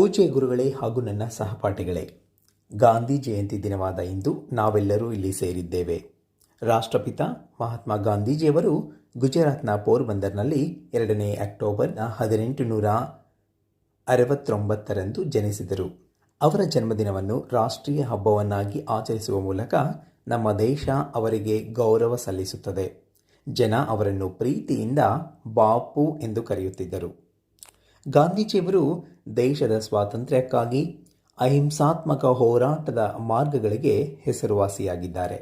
ಪೂಜ್ಯ ಗುರುಗಳೇ ಹಾಗೂ ನನ್ನ ಸಹಪಾಠಿಗಳೇ, ಗಾಂಧಿ ಜಯಂತಿ ದಿನವಾದ ಇಂದು ನಾವೆಲ್ಲರೂ ಇಲ್ಲಿ ಸೇರಿದ್ದೇವೆ. ರಾಷ್ಟ್ರಪಿತ ಮಹಾತ್ಮ ಗಾಂಧೀಜಿಯವರು ಗುಜರಾತ್ನ ಪೋರ್ಬಂದರ್ನಲ್ಲಿ ಎರಡನೇ ಅಕ್ಟೋಬರ್ನ ಹದಿನೆಂಟು ನೂರ ಅರವತ್ತೊಂಬತ್ತರಂದು ಜನಿಸಿದರು. ಅವರ ಜನ್ಮದಿನವನ್ನು ರಾಷ್ಟ್ರೀಯ ಹಬ್ಬವನ್ನಾಗಿ ಆಚರಿಸುವ ಮೂಲಕ ನಮ್ಮ ದೇಶ ಅವರಿಗೆ ಗೌರವ ಸಲ್ಲಿಸುತ್ತದೆ. ಜನ ಅವರನ್ನು ಪ್ರೀತಿಯಿಂದ ಬಾಪು ಎಂದು ಕರೆಯುತ್ತಿದ್ದರು. ಗಾಂಧೀಜಿಯವರು ದೇಶದ ಸ್ವಾತಂತ್ರ್ಯಕ್ಕಾಗಿ ಅಹಿಂಸಾತ್ಮಕ ಹೋರಾಟದ ಮಾರ್ಗಗಳಿಗೆ ಹೆಸರುವಾಸಿಯಾಗಿದ್ದಾರೆ.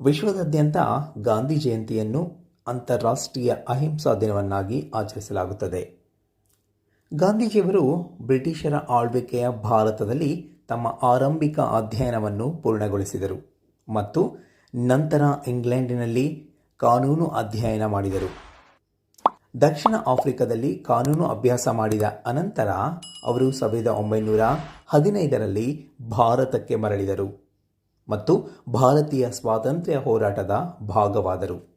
ವಿಶ್ವದಾದ್ಯಂತ ಗಾಂಧಿ ಜಯಂತಿಯನ್ನು ಅಂತಾರಾಷ್ಟ್ರೀಯ ಅಹಿಂಸಾ ದಿನವನ್ನಾಗಿ ಆಚರಿಸಲಾಗುತ್ತದೆ. ಗಾಂಧೀಜಿಯವರು ಬ್ರಿಟಿಷರ ಆಳ್ವಿಕೆಯ ಭಾರತದಲ್ಲಿ ತಮ್ಮ ಆರಂಭಿಕ ಅಧ್ಯಯನವನ್ನು ಪೂರ್ಣಗೊಳಿಸಿದರು ಮತ್ತು ನಂತರ ಇಂಗ್ಲೆಂಡಿನಲ್ಲಿ ಕಾನೂನು ಅಧ್ಯಯನ ಮಾಡಿದರು. ದಕ್ಷಿಣ ಆಫ್ರಿಕಾದಲ್ಲಿ ಕಾನೂನು ಅಭ್ಯಾಸ ಮಾಡಿದ ಅನಂತರ ಅವರು ಸಾವಿರದ ಒಂಬೈನೂರ ಹದಿನೈದರಲ್ಲಿ ಭಾರತಕ್ಕೆ ಮರಳಿದರು ಮತ್ತು ಭಾರತೀಯ ಸ್ವಾತಂತ್ರ್ಯ ಹೋರಾಟದ ಭಾಗವಾದರು.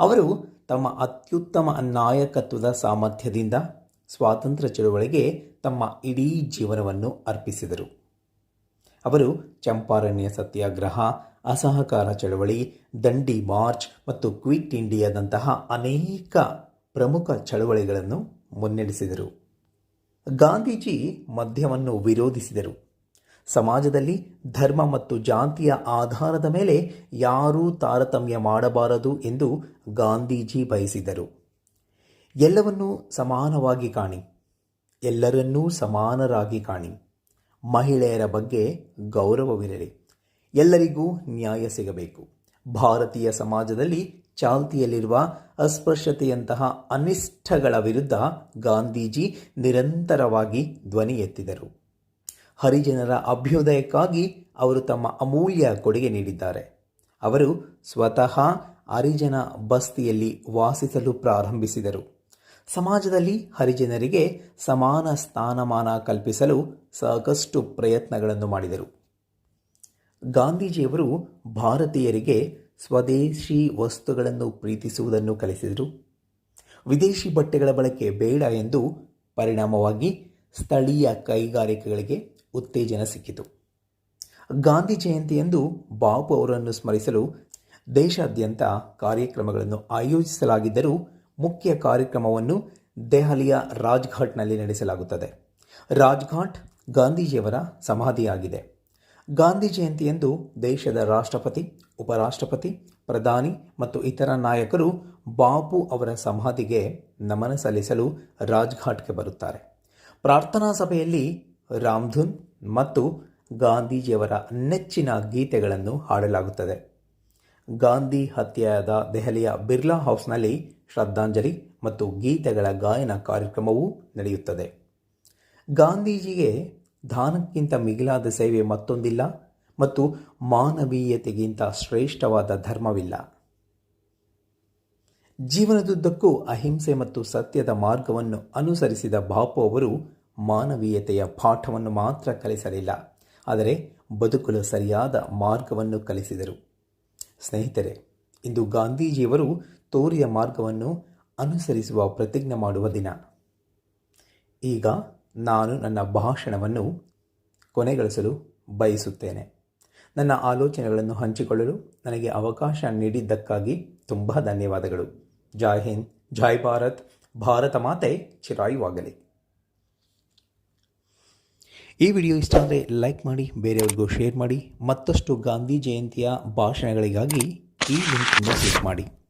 ಅವರು ತಮ್ಮ ಅತ್ಯುತ್ತಮ ನಾಯಕತ್ವದ ಸಾಮರ್ಥ್ಯದಿಂದ ಸ್ವಾತಂತ್ರ್ಯ ಚಳುವಳಿಗೆ ತಮ್ಮ ಇಡೀ ಜೀವನವನ್ನು ಅರ್ಪಿಸಿದರು. ಅವರು ಚಂಪಾರಣ್ಯ ಸತ್ಯಾಗ್ರಹ, ಅಸಹಕಾರ ಚಳವಳಿ, ದಂಡಿ ಮಾರ್ಚ್ ಮತ್ತು ಕ್ವಿಟ್ ಇಂಡಿಯಾದಂತಹ ಅನೇಕ ಪ್ರಮುಖ ಚಳವಳಿಗಳನ್ನು ಮುನ್ನಡೆಸಿದರು. ಗಾಂಧೀಜಿ ಮದ್ಯವನ್ನು ವಿರೋಧಿಸಿದರು. ಸಮಾಜದಲ್ಲಿ ಧರ್ಮ ಮತ್ತು ಜಾತಿಯ ಆಧಾರದ ಮೇಲೆ ಯಾರೂ ತಾರತಮ್ಯ ಮಾಡಬಾರದು ಎಂದು ಗಾಂಧೀಜಿ ಬಯಸಿದರು. ಎಲ್ಲವನ್ನೂ ಸಮಾನವಾಗಿ ಕಾಣಿ, ಎಲ್ಲರನ್ನೂ ಸಮಾನರಾಗಿ ಕಾಣಿ, ಮಹಿಳೆಯರ ಬಗ್ಗೆ ಗೌರವವಿರಲಿ, ಎಲ್ಲರಿಗೂ ನ್ಯಾಯ ಸಿಗಬೇಕು. ಭಾರತೀಯ ಸಮಾಜದಲ್ಲಿ ಚಾಲ್ತಿಯಲ್ಲಿರುವ ಅಸ್ಪೃಶ್ಯತೆಯಂತಹ ಅನಿಷ್ಟಗಳ ವಿರುದ್ಧ ಗಾಂಧೀಜಿ ನಿರಂತರವಾಗಿ ಧ್ವನಿ ಎತ್ತಿದರು. ಹರಿಜನರ ಅಭ್ಯುದಯಕ್ಕಾಗಿ ಅವರು ತಮ್ಮ ಅಮೂಲ್ಯ ಕೊಡುಗೆ ನೀಡಿದ್ದಾರೆ. ಅವರು ಸ್ವತಃ ಹರಿಜನ ಬಸ್ತಿಯಲ್ಲಿ ವಾಸಿಸಲು ಪ್ರಾರಂಭಿಸಿದರು. ಸಮಾಜದಲ್ಲಿ ಹರಿಜನರಿಗೆ ಸಮಾನ ಸ್ಥಾನಮಾನ ಕಲ್ಪಿಸಲು ಸಾಕಷ್ಟು ಪ್ರಯತ್ನಗಳನ್ನು ಮಾಡಿದರು. ಗಾಂಧೀಜಿಯವರು ಭಾರತೀಯರಿಗೆ ಸ್ವದೇಶಿ ವಸ್ತುಗಳನ್ನು ಪ್ರೀತಿಸುವುದನ್ನು ಕಲಿಸಿದರು. ವಿದೇಶಿ ಬಟ್ಟೆಗಳ ಬಳಕೆ ಬೇಡ ಎಂದು ಪರಿಣಾಮವಾಗಿ ಸ್ಥಳೀಯ ಕೈಗಾರಿಕೆಗಳಿಗೆ ಉತ್ತೇಜನ ಸಿಕ್ಕಿತು. ಗಾಂಧಿ ಜಯಂತಿಯಂದು ಬಾಪು ಅವರನ್ನು ಸ್ಮರಿಸಲು ದೇಶಾದ್ಯಂತ ಕಾರ್ಯಕ್ರಮಗಳನ್ನು ಆಯೋಜಿಸಲಾಗಿದ್ದರೂ ಮುಖ್ಯ ಕಾರ್ಯಕ್ರಮವನ್ನು ದೆಹಲಿಯ ರಾಜ್ಘಾಟ್ನಲ್ಲಿ ನಡೆಸಲಾಗುತ್ತದೆ. ರಾಜ್ಘಾಟ್ ಗಾಂಧೀಜಿಯವರ ಸಮಾಧಿಯಾಗಿದೆ. ಗಾಂಧಿ ಜಯಂತಿಯಂದು ದೇಶದ ರಾಷ್ಟ್ರಪತಿ, ಉಪರಾಷ್ಟ್ರಪತಿ, ಪ್ರಧಾನಿ ಮತ್ತು ಇತರ ನಾಯಕರು ಬಾಪು ಅವರ ಸಮಾಧಿಗೆ ನಮನ ಸಲ್ಲಿಸಲು ರಾಜ್ಘಾಟ್ಗೆ ಬರುತ್ತಾರೆ. ಪ್ರಾರ್ಥನಾ ಸಭೆಯಲ್ಲಿ ರಾಮ್ಧುನ್ ಮತ್ತು ಗಾಂಧೀಜಿಯವರ ನೆಚ್ಚಿನ ಗೀತೆಗಳನ್ನು ಹಾಡಲಾಗುತ್ತದೆ. ಗಾಂಧಿ ಹತ್ಯೆಯಾದ ದೆಹಲಿಯ ಬಿರ್ಲಾ ಹೌಸ್ನಲ್ಲಿ ಶ್ರದ್ಧಾಂಜಲಿ ಮತ್ತು ಗೀತೆಗಳ ಗಾಯನ ಕಾರ್ಯಕ್ರಮವೂ ನಡೆಯುತ್ತದೆ. ಗಾಂಧೀಜಿಗೆ ದಾನಕ್ಕಿಂತ ಮಿಗಿಲಾದ ಸೇವೆ ಮತ್ತೊಂದಿಲ್ಲ ಮತ್ತು ಮಾನವೀಯತೆಗಿಂತ ಶ್ರೇಷ್ಠವಾದ ಧರ್ಮವಿಲ್ಲ. ಜೀವನದುದ್ದಕ್ಕೂ ಅಹಿಂಸೆ ಮತ್ತು ಸತ್ಯದ ಮಾರ್ಗವನ್ನು ಅನುಸರಿಸಿದ ಬಾಪು ಅವರು ಮಾನವೀಯತೆಯ ಪಾಠವನ್ನು ಮಾತ್ರ ಕಲಿಸಲಿಲ್ಲ, ಆದರೆ ಬದುಕಲು ಸರಿಯಾದ ಮಾರ್ಗವನ್ನು ಕಲಿಸಿದರು. ಸ್ನೇಹಿತರೆ, ಇಂದು ಗಾಂಧೀಜಿಯವರು ತೋರಿಯ ಮಾರ್ಗವನ್ನು ಅನುಸರಿಸುವ ಪ್ರತಿಜ್ಞೆ ಮಾಡುವ ದಿನ. ಈಗ ನಾನು ನನ್ನ ಭಾಷಣವನ್ನು ಕೊನೆಗೊಳಿಸಲು ಬಯಸುತ್ತೇನೆ. ನನ್ನ ಆಲೋಚನೆಗಳನ್ನು ಹಂಚಿಕೊಳ್ಳಲು ನನಗೆ ಅವಕಾಶ ನೀಡಿದ್ದಕ್ಕಾಗಿ ತುಂಬ ಧನ್ಯವಾದಗಳು. ಜೈ ಹಿಂದ್, ಜೈ ಭಾರತ್. ಭಾರತ ಮಾತೆ ಚಿರಾಯುವಾಗಲಿ. ಈ ವಿಡಿಯೋ ಇಷ್ಟ ಆದರೆ ಲೈಕ್ ಮಾಡಿ, ಬೇರೆಯವ್ರಿಗೂ ಶೇರ್ ಮಾಡಿ. ಮತ್ತಷ್ಟು ಗಾಂಧಿ ಜಯಂತಿಯ ಭಾಷಣಗಳಿಗಾಗಿ ಈ ಲಿಂಕನ್ನು ಕ್ಲಿಕ್ ಮಾಡಿ.